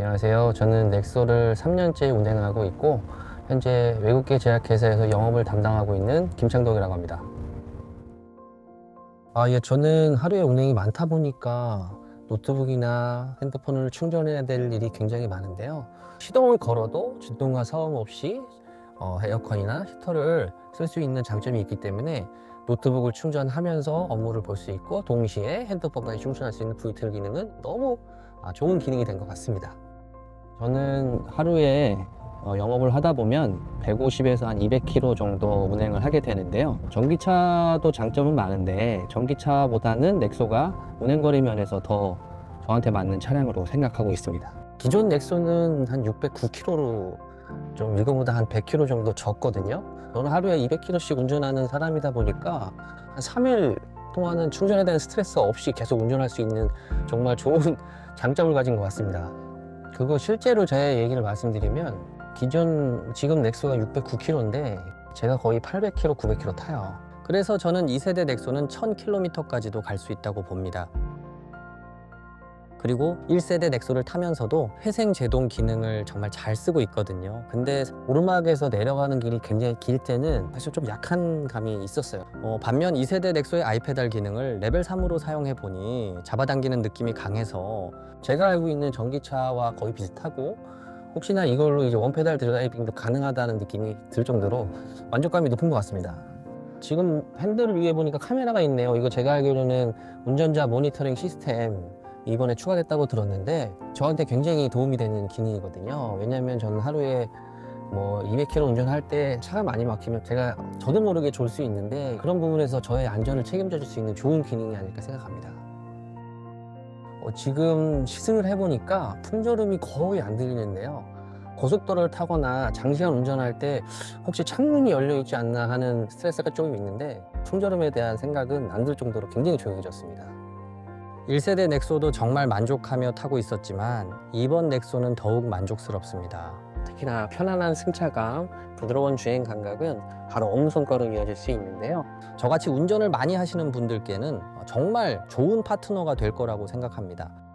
안녕하세요. 저는 넥소를 3년째 운행하고 있고 현재 외국계 제약회사에서 영업을 담당하고 있는 김창덕이라고 합니다. 아, 예, 저는 하루에 운행이 많다 보니까 노트북이나 핸드폰을 충전해야 될 일이 굉장히 많은데요. 시동을 걸어도 진동과 소음 없이 어, 에어컨이나 히터를 쓸 수 있는 장점이 있기 때문에 노트북을 충전하면서 업무를 볼 수 있고 동시에 핸드폰까지 충전할 수 있는 VTL 기능은 너무 아, 좋은 기능이 된 것 같습니다. 저는 하루에 어, 영업을 하다 보면 150에서 한 200km 정도 운행을 하게 되는데요. 전기차도 장점은 많은데 전기차보다는 넥소가 운행거리 면에서 더 저한테 맞는 차량으로 생각하고 있습니다. 기존 넥소는 한 609km로 좀 이거보다 한 100km 정도 적거든요. 저는 하루에 200km씩 운전하는 사람이다 보니까 한 3일 동안은 충전에 대한 스트레스 없이 계속 운전할 수 있는 정말 좋은 장점을 가진 것 같습니다. 그거 실제로 제 얘기를 말씀드리면 기존 지금 넥소가 609km인데 제가 거의 800km, 900km 타요. 그래서 저는 2세대 넥소는 1000km까지도 갈 수 있다고 봅니다. 그리고 1세대 넥소를 타면서도 회생 제동 기능을 정말 잘 쓰고 있거든요. 근데 오르막에서 내려가는 길이 굉장히 길 때는 사실 좀 약한 감이 있었어요. 어, 반면 2세대 넥소의 아이페달 기능을 레벨 3으로 사용해 보니 잡아당기는 느낌이 강해서 제가 알고 있는 전기차와 거의 비슷하고 혹시나 이걸로 이제 원페달 드라이빙도 가능하다는 느낌이 들 정도로 만족감이 높은 것 같습니다. 지금 핸들을 위에 보니까 카메라가 있네요. 이거 제가 알기로는 운전자 모니터링 시스템 이번에 추가됐다고 들었는데 저한테 굉장히 도움이 되는 기능이거든요. 왜냐하면 저는 하루에 뭐 200km 운전할 때 차가 많이 막히면 제가 저도 모르게 졸 수 있는데 그런 부분에서 저의 안전을 책임져 줄 수 있는 좋은 기능이 아닐까 생각합니다. 어, 지금 시승을 해보니까 풍절음이 거의 안 들리는데요. 고속도로를 타거나 장시간 운전할 때 혹시 창문이 열려 있지 않나 하는 스트레스가 조금 있는데 풍절음에 대한 생각은 안 들 정도로 굉장히 조용해졌습니다. 1세대 넥소도 정말 만족하며 타고 있었지만 이번 넥소는 더욱 만족스럽습니다. 특히나 편안한 승차감, 부드러운 주행 감각은 바로 엄손가로 이어질 수 있는데요. 저같이 운전을 많이 하시는 분들께는 정말 좋은 파트너가 될 거라고 생각합니다.